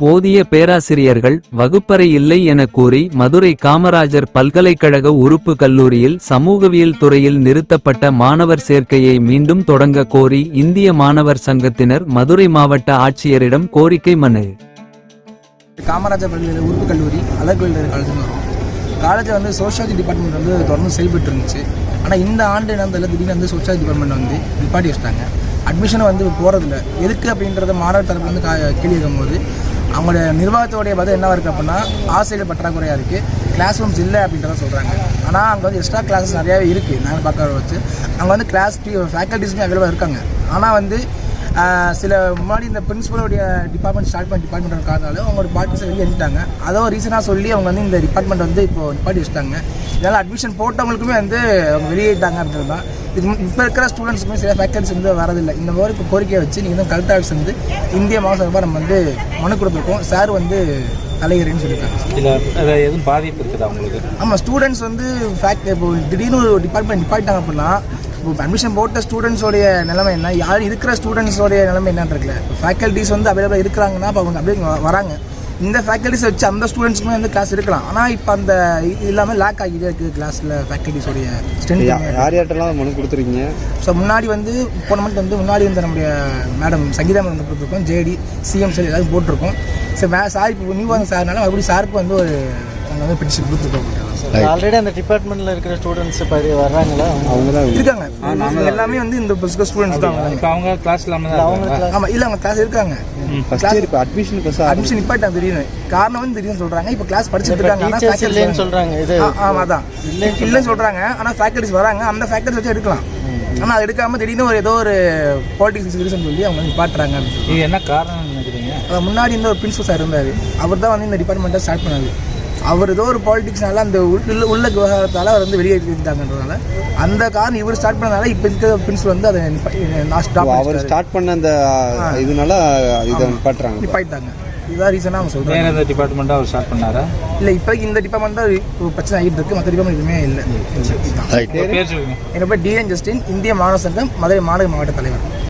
போதிய பேராசிரியர்கள் வகுப்பறை இல்லை என கூறி மதுரை காமராஜர் பல்கலைக்கழக உறுப்பு கல்லூரியில் சமூகவியல் துறையில் நிறுத்தப்பட்ட மாணவர் சேர்க்கையை மீண்டும் தொடங்க கோரி இந்திய மாணவர் சங்கத்தினர் மதுரை மாவட்ட ஆட்சியரிடம் கோரிக்கை மனு. காமராஜர் பள்ளியில் உறுப்பு கல்லூரி அழகு காலேஜ் காலேஜ் வந்து சோஷியாலஜி டிபார்ட்மெண்ட் வந்து தொடர்ந்து செயல்பட்டு இருந்துச்சு. ஆனால் இந்த ஆண்டு என்ன திடீர்னு வந்து சோஷியாலஜி டிபார்ட்மெண்ட் வந்து நிப்பாட்டி வச்சிட்டாங்க. அட்மிஷனை வந்து போகிறதில்ல எதுக்கு அப்படின்றத மாணவர் தரப்பு வந்து கா கேள்வி போது அவங்களுடைய நிர்வாகத்தோடைய பதில் என்னவாக இருக்குது அப்படின்னா ஆசிரியர் பற்றாக்குறையாக இருக்குது கிளாஸ் ரூம்ஸ் இல்லை அப்படின்றத சொல்கிறாங்க ஆனால் அங்கே வந்து எக்ஸ்ட்ரா கிளாஸஸ் நிறையாவே இருக்குது நாங்கள் பார்க்க வச்சு. அங்கே வந்து கிளாஸ் ஃபேக்கல்ட்டிஸுமே அவைலபிளாக இருக்காங்க. ஆனால் வந்து சில முன்னாடி இந்த பிரின்ஸிபலுடைய டிபார்ட்மெண்ட் ஸ்டார்ட் பண்ண டிபார்ட்மெண்ட் காரணால அவங்களோட பார்ட்டிஸை வெளியே எழுதிட்டாங்க அதோ ரீசனாக சொல்லி அவங்க வந்து இந்த டிபார்ட்மெண்ட் வந்து இப்போ நிப்பாட்டி வச்சுட்டாங்க. இதனால் அட்மிஷன் போட்டவங்களுக்குமே வந்து அவங்க வெளியேட்டாங்க அப்படின்றது தான். இது இப்போ இருக்கிற ஸ்டூடெண்ட்ஸுக்குமே சில ஃபேக்கல்ட்டிஸ் வந்து வரதில்லை. இந்த மாதிரி இப்போ கோரிக்கையை வச்சு நீங்கள் வந்து கலெக்டர் ஆஃபீஸ் வந்து இந்திய மாதம் நம்ம வந்து மனு கொடுத்துருக்கோம். சார் வந்து தலைகிறேன்னு சொல்லியிருக்காங்க. இல்லை அது எதுவும் பாதிப்பு இருக்குதா உங்களுக்கு? ஆமாம் ஸ்டூடெண்ட்ஸ் வந்து ஃபேக்ட் இப்போ திடீர்னு ஒரு டிபார்ட்மெண்ட் நிப்பாட்டாங்க அப்படின்னா இப்போ அட்மிஷன் போட்ட ஸ்டூடெண்ட்ஸோடைய நிலைமை என்ன? யார் இருக்கிற ஸ்டூடெண்ட்ஸோடைய நிலைமை என்னன்னு இருக்குல்ல ஃபேக்கல்ட்டிஸ் வந்து அவைலபிளாக இருக்கிறாங்கன்னா அப்போ அவங்க அப்படியே வராங்க. இந்த ஃபேக்கல்ட்டிஸ் வச்சு அந்த ஸ்டூடெண்ட்ஸுக்குமே வந்து கிளாஸ் இருக்கலாம் ஆனால் இப்போ அந்த இது இல்லாமல் லேக் ஆகிட்டே இருக்குது கிளாஸில் ஃபேக்கல்ட்டிஸோடைய ஸ்ட்ரென்த் யார் யார்ட்டெல்லாம் மனு கொடுத்துருக்கீங்க? ஸோ முன்னாடி வந்து போன மந்த் வந்து முன்னாடி வந்து நம்முடைய மேடம் சங்கீதா மேடம் வந்து கொடுத்துருக்கோம். ஜேடி சிஎம் சார் எல்லாரும் போட்டிருக்கோம். ஸோ வே சார் இப்போ நியூ வந்து சார்னால மறுபடியும் சாருக்கு வந்து ஒரு நாங்கள் வந்து பெட்டிஷன் கொடுத்துருக்கோம். ஆல்ரெடி அந்த டிபார்ட்மெண்ட்ல இருக்கிற ஸ்டூடெண்ட்ஸ் பதி வர்றாங்களா? அவங்க தான் இருக்காங்க. எல்லாமே வந்து இந்த ஸ்டூடெண்ட்ஸ் தான். இப்போ அவங்க கிளாஸ் இல்லாமல் இருக்காங்களா? ஆமா இல்ல அவங்க கிளாஸ் இருக்காங்க. ஃபர்ஸ்ட் இயர் இப்போ அட்மிஷன் ஃபர்ஸ்ட் அட்மிஷன் நிப்பாட்டாங்க திடீர்னு காரணம் வந்து திடீர்னு சொல்றாங்க. இப்போ கிளாஸ் படிச்சுட்டு இருக்காங்க. ஆனா டீச்சர்ஸ் faculties இல்லைன்னு வராங்க. சொல்றாங்க. இது ஆ, ஆமா அதான். இல்லைன்னு சொல்றாங்க. ஆனா ஃபேக்கல்டிஸ் வராங்க. அந்த ஃபேக்கல்டிஸ் வச்சு எடுக்கலாம். ஆனா அது எடுக்காம திடீர்னு ஒரு ஏதோ ஒரு பாலிடிக்ஸ் ரீசன் சொல்லி அவங்க வந்து நிப்பாட்டுறாங்க. இது என்ன காரணம் நினைக்கிறீங்க? முன்னாடி இருந்த ஒரு பிரின்சிபல் சார் இருந்தார். அவர் தான் வந்து இந்த டிபார்ட்மெண்ட்டை ஸ்டார்ட் பண்ணாரு. அவர் ஏதோ ஒரு பாலிடிக்ஸ்னால அந்த உள்ள உள்ள விவகாரத்தால் அவர் வந்து வெளியே எடுத்தாங்கன்றதால அந்த காரணம் இவர் ஸ்டார்ட் பண்ணதால இப்போ இருக்கிற பிரின்சிபல் வந்து அதை நான் ஸ்டாப் அவர் ஸ்டார்ட் பண்ண அந்த இதனால இதை நிப்பாட்டுறாங்க. நிப்பாட்டாங்க இதுதான் ரீசனாக அவங்க சொல்கிறாங்க வேறு எந்த டிபார்ட்மெண்ட்டாக அவர் ஸ்டார்ட் பண்ணாரா? இல்லை இப்போதைக்கு இந்த டிபார்ட்மெண்ட் தான் ஒரு பிரச்சனை ஆகிட்டு இருக்கு. மற்ற டிபார்ட்மெண்ட் எதுவுமே இல்லை. என்னோட பேர் டிஎன் ஜஸ்டின் இந்திய மாணவர் சங்கம் மதுரை மாநகர மாவட்ட தலைவர்.